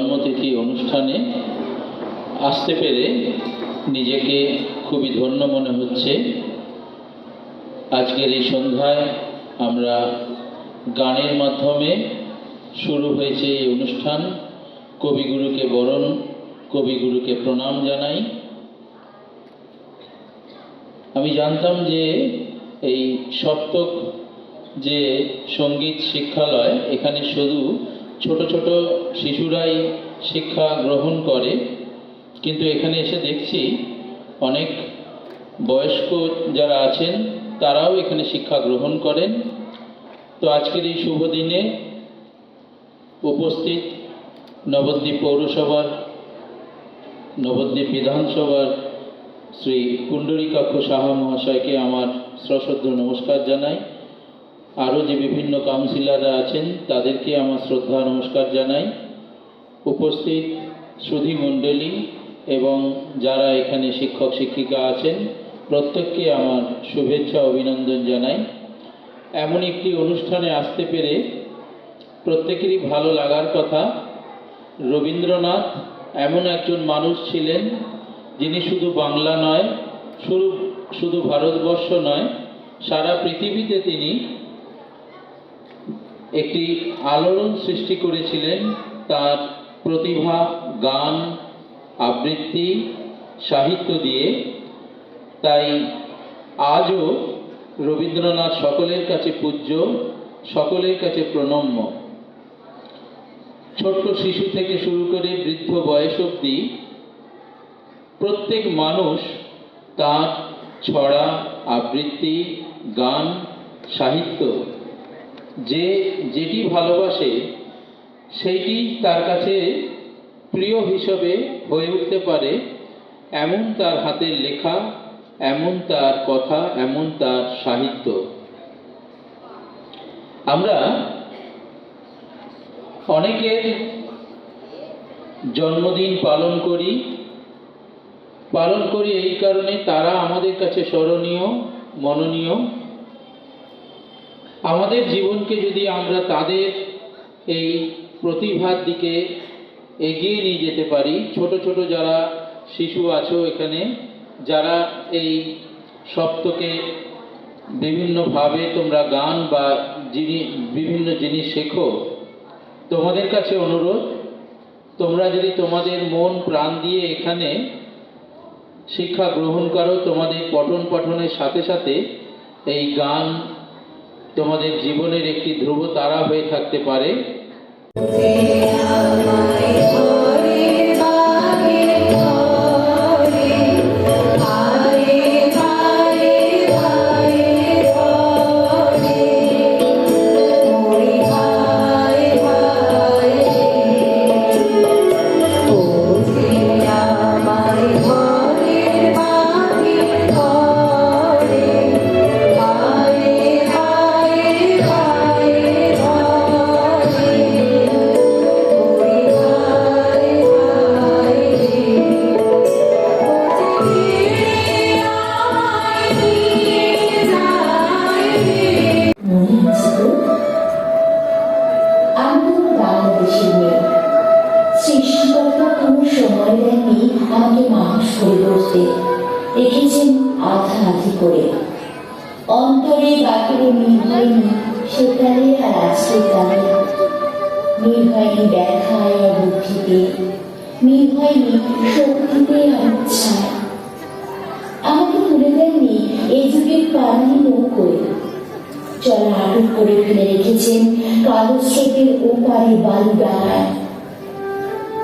জন্মতিথি অনুষ্ঠানে আসতে পেরে নিজেকে খুবই ধন্য মনে হচ্ছে। আজকের এই সন্ধ্যায় আমরা গানের মাধ্যমে শুরু হয়েছে এই অনুষ্ঠান। কবিগুরুকে বরণ, কবিগুরুকে প্রণাম জানাই। আমি জানতাম যে এই সপ্তক যে সংগীত শিক্ষালয়, এখানে শুধু ছোট ছোট শিশুরাই শিক্ষা গ্রহণ করে। কিন্তু এখানে এসে দেখছি অনেক বয়স্ক যারা আছেন, তারাও এখানে শিক্ষা গ্রহণ করেন। তো আজকের এই শুভ দিনে উপস্থিত নবদ্বীপ পৌরসভার, নবদ্বীপ বিধানসভার শ্রী পুণ্ডরীকাক্ষ সাহা মহাশয়কে আমার সশ্রদ্ধ নমস্কার জানাই। আরও যে বিভিন্ন কাউন্সিলাররা আছেন, তাদেরকে আমার শ্রদ্ধা নমস্কার জানাই। উপস্থিত সুধী মণ্ডলী এবং যারা এখানে শিক্ষক শিক্ষিকা আছেন, প্রত্যেককে আমার শুভেচ্ছা অভিনন্দন জানাই। এমন একটি অনুষ্ঠানে আসতে পেরে প্রত্যেকেরই ভালো লাগার কথা, রবীন্দ্রনাথ এমন একজন মানুষ ছিলেন যিনি শুধু বাংলা নয় শুধু শুধু ভারতবর্ষ নয়, সারা পৃথিবীতে তিনি একটি আলোড়ন সৃষ্টি করেছিলেন তার প্রতিভা, গান, আবৃত্তি, সাহিত্য দিয়ে। তাই আজও রবীন্দ্রনাথ সকলের কাছে পূজ্য, সকলের কাছে প্রণম্য। ছোট্ট শিশু থেকে শুরু করে বৃদ্ধ বয়স অবধি প্রত্যেক মানুষ তার ছড়া, আবৃত্তি, গান, সাহিত্য যে যেটি ভালোবাসে, সেইটি তার কাছে প্রিয় হিসেবে হয়ে উঠতে পারে। এমন তার হাতের লেখা, এমন তার কথা, এমন তার সাহিত্য। আমরা অনেকের জন্মদিন পালন করি। পালন করি এই কারণে তারা আমাদের কাছে স্মরণীয়, মননীয়। আমাদের জীবনকে যদি আমরা তাদের এই প্রতিভার দিকে এগিয়ে নিয়ে যেতে পারি, ছোট ছোট যারা শিশু আছো এখানে, যারা এই সপ্তকে বিভিন্নভাবে তোমরা গান বা যিনি বিভিন্ন জিনিস শেখো, তোমাদের কাছে অনুরোধ, তোমরা যদি তোমাদের মন প্রাণ দিয়ে এখানে শিক্ষা গ্রহণ করো, তোমাদের পঠন পঠনের সাথে সাথে এই গান তোমাদের জীবনের একটি ধ্রুব তারা হয়ে থাকতে পারে। নৌকোয় চলা আটক করে ফেলে রেখেছেন কালো স্রোতের ওপারে বালু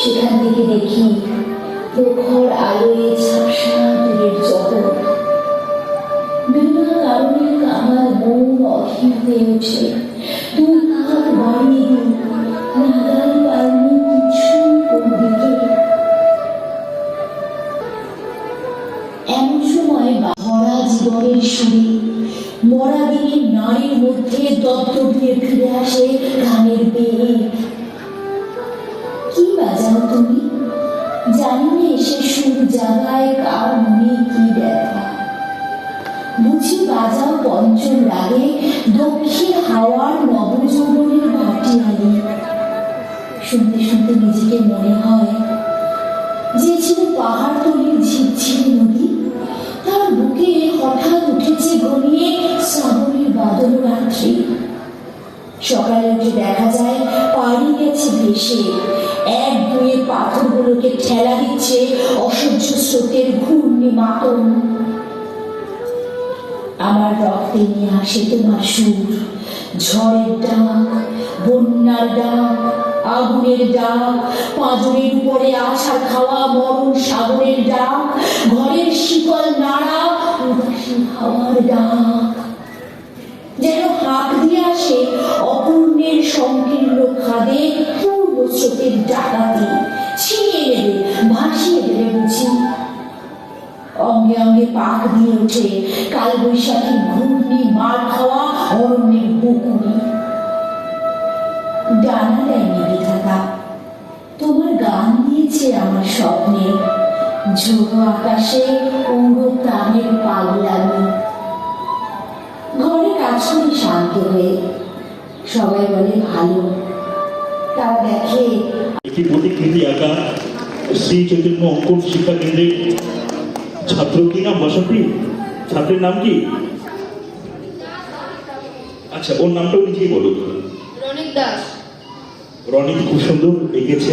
সেখান থেকে দেখি প্রখর আলোয় ঝাপসা দূরের জগৎ বিনা কারণে আমার মন অধীর হয়ে ওঠে। দুই হাত বাড়িয়ে দিই এমন সময় ভরা জীবনের সুরে, মরা দিনের নারীর মধ্যে দত্ত দিয়ে ফিরে আসে গানের বেগ। তুমি জানি না এসে সুর জাগায় কার মনে কি ব্যথা? বুঝি বাজাও পঞ্চম রাগে দক্ষিণ হাওয়ার নবযৌবনের ভাটি আলি শুনতে শুনতে নিজেকে মনে হয় যে ছিল পাহাড় তলির ঝিরঝিরে নদী। উঠেছে গনিয়ে শ্রাবণের বাদল রাত্রি। সকালে উঠে দেখা যায় পাড়ি গেছে ভেসে। এক দুয়ে পাথরগুলোকে ঠেলা দিচ্ছে অসহ্য স্রোতের ঘূর্ণি মাতন আমার রক্তে নিয়ে আসে তোমার সুর। ঝড়ের ডাক, বন্যার ডাক, আগুনের ডাক, পাঁজরের উপরে আছাড় খাওয়া মরণ সাগরের ডাক, ঘরের শিকল নাড়া হাওয়ার ডাক। যেন হাত দিয়ে আসে অপূর্ণের সংকীর্ণ খাদে স্রোতের নেবে, ভাসিয়ে দেবে বুঝি। অঙ্গে অঙ্গে পাক দিয়ে ওঠে কাল বৈশাখী ঘূর্ণি, মার খাওয়া অরণ্যের বকুনি। ডানা দেয়নি বিধাতা, তোমার গান দিয়েছে আমার স্বপ্নে। ঝোড়ো আকাশে উড়ো প্রাণের পাগলামি। করি শান্ত হয়ে। সবাই বলে ভালো। তারা দেখে একটি প্রতিকৃতি আঁকা শ্রী চৈতন্য অঙ্কন শিক্ষা কেন্দ্রের ছাত্র কি নাম? বাসন্তী ছাত্রের নাম কি? আচ্ছা ওর নামটাও নিজেই বলো। রনিক দাস। রনিত খুব সুন্দর এঁকেছে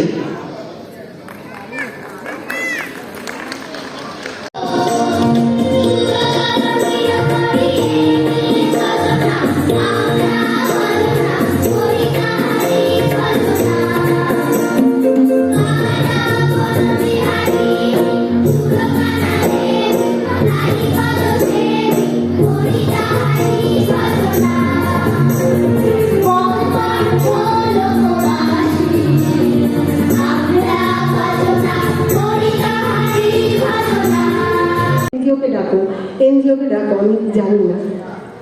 আমি জানি না।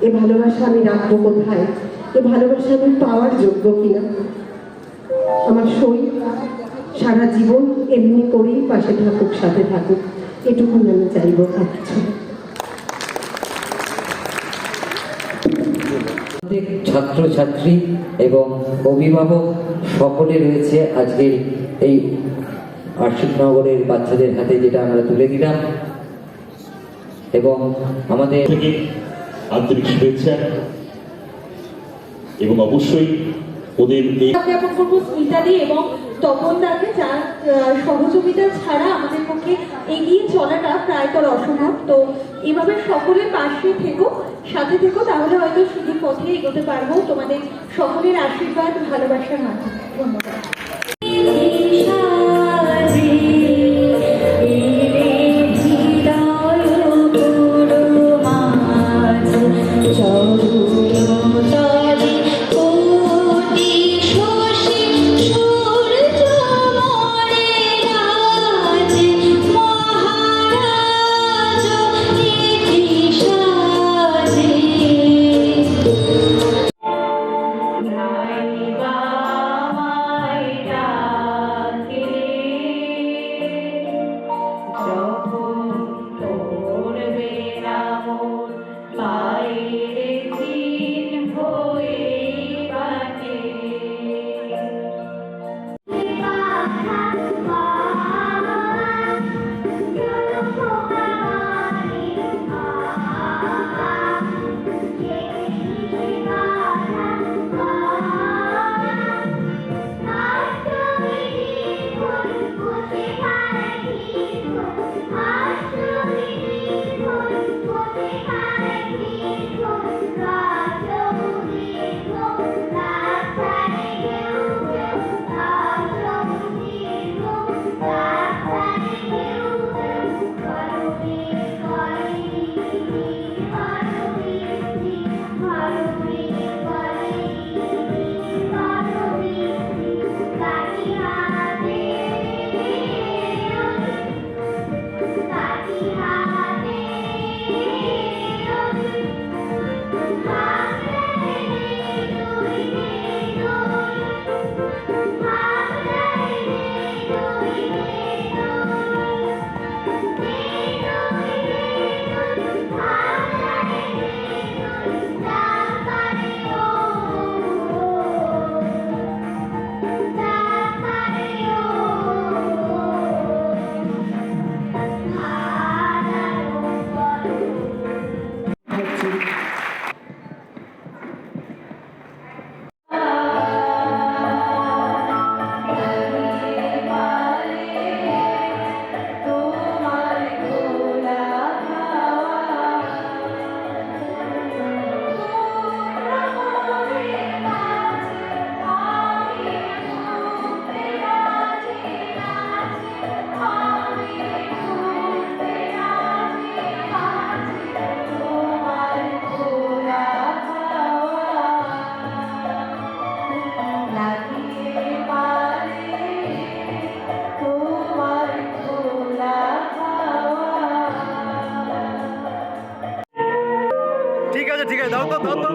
এ ভালোবাসা আমি রাখব কোথায়? এ ভালোবাসা আমি পাওয়ার যোগ্য কিনা? আমার সই সারা জীবন এমনি করেই পাশে থাকুক, সাথে থাকুক। এটুকুন আমি চাইব আর কিছু। প্রত্যেক ছাত্রছাত্রী এবং অভিভাবক সকলে রয়েছে আজকের এই আশিকনগরের বাচ্চাদের হাতে, যেটা আমরা তুলে দিলাম। এবং আমাদের থেকে আন্তরিক শুভেচ্ছা এবং অবশ্যই ওদের এই জ্ঞাপন করব স্মিতাদি এবং তপনদাকে যার আহ, সহযোগিতা ছাড়া আমাদের পক্ষে এগিয়ে চলাটা প্রায়তর অসম্ভব। তো এভাবে সকলের পাশে থেকো সাথে থেকো তাহলে হয়তো সুদূর পথে এগোতে পারব। তোমাদের সকলের আশীর্বাদ ভালোবাসার মাধ্যমে। ধন্যবাদ। দাও তো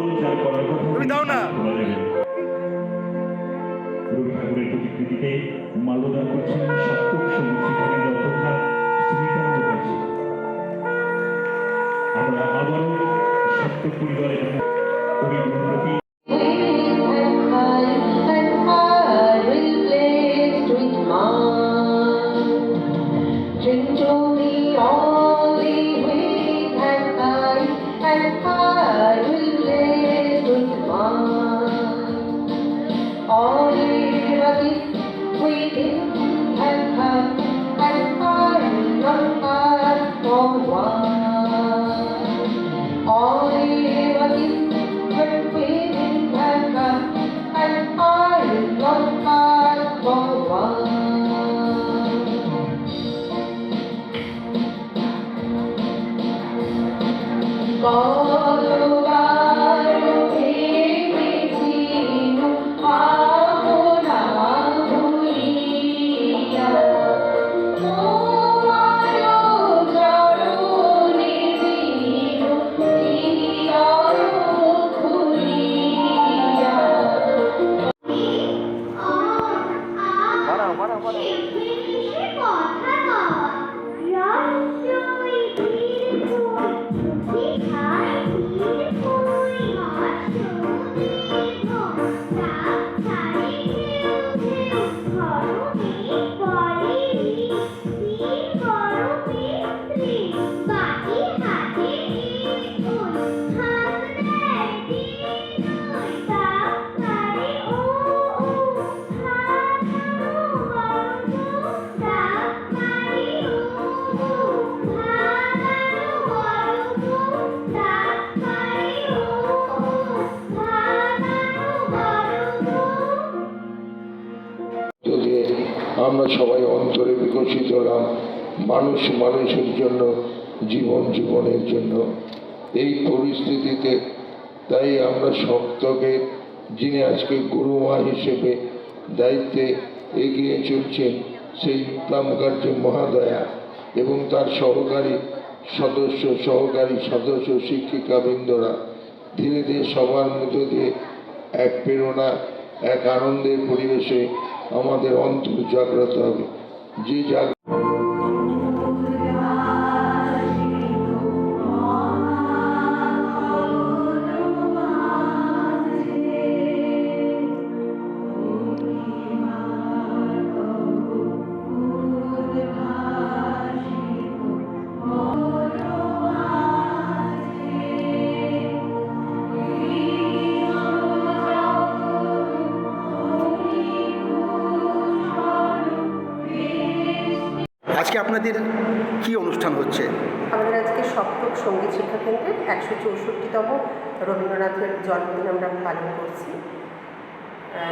আমরা সবাই অন্তরে বিকশিত হলাম মানুষ মানুষের জন্য, জীবন জীবনের জন্য। এই পরিস্থিতিতে তাই আমরা সপ্তকে যিনি আজকে গুরুমা হিসেবে দায়িত্বে এগিয়ে চলছেন, সেই বিপ্লব মহাদয়া এবং তার সহকারী সদস্য সহকারী সদস্য, শিক্ষিকাবৃন্দরা ধীরে ধীরে সবার মধ্য দিয়ে এক প্রেরণা এক আনন্দের পরিবেশে আমাদের অন্তর জাগ্রত হবে। যে জাগ আজকে আপনাদের কি অনুষ্ঠান হচ্ছে? আমাদের আজকে সপ্তক সংগীত শিক্ষা কেন্দ্রের একশো চৌষট্টিতম রবীন্দ্রনাথের জন্মদিন আমরা পালন করছি।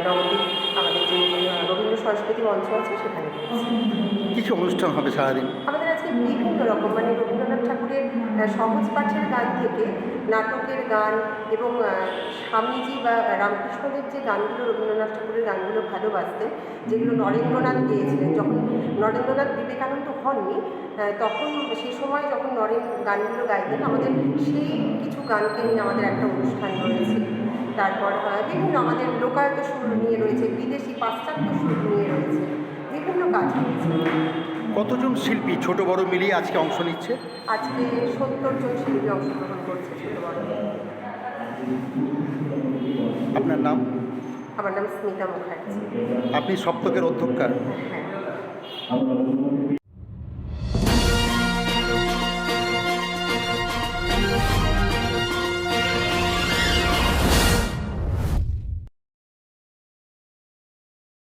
নবদ্বীপ আমাদের যে রবীন্দ্র সংস্কৃতি মঞ্চ আছে সেখানে কিছু কি কি অনুষ্ঠান হবে সারাদিন? আমাদের আজকে বিভিন্ন রকম মানে রবীন্দ্রনাথ ঠাকুরের সহজ পাঠের গান থেকে নাটকের গান এবং স্বামীজি বা রামকৃষ্ণদেব যে গানগুলো রবীন্দ্রনাথ ঠাকুরের গানগুলো ভালোবাসতেন, যেগুলো নরেন্দ্রনাথ গেয়েছিলেন, যখন নরেন্দ্রনাথ বিবেকানন্দ হননি তখন সেই সময় যখন নরেন গানগুলো গাইতেন, আমাদের সেই কিছু গানকে নিয়ে আমাদের একটা অনুষ্ঠান রয়েছে। তারপর বিভিন্ন আমাদের লোকায়ত সুর নিয়ে রয়েছে, বিদেশি পাশ্চাত্য সুর নিয়ে রয়েছে, বিভিন্ন কাজ রয়েছে। কতজন শিল্পী ছোট বড় মিলিয়ে আজকে অংশ নিচ্ছে? আজকে সত্তর জন শিল্পী অংশগ্রহণ করছে ছোট বড়। আপনার নাম? আমার নাম স্মিতা মুখার্জি। আপনি সপ্তকের অধ্যক্ষা হ্যাঁ।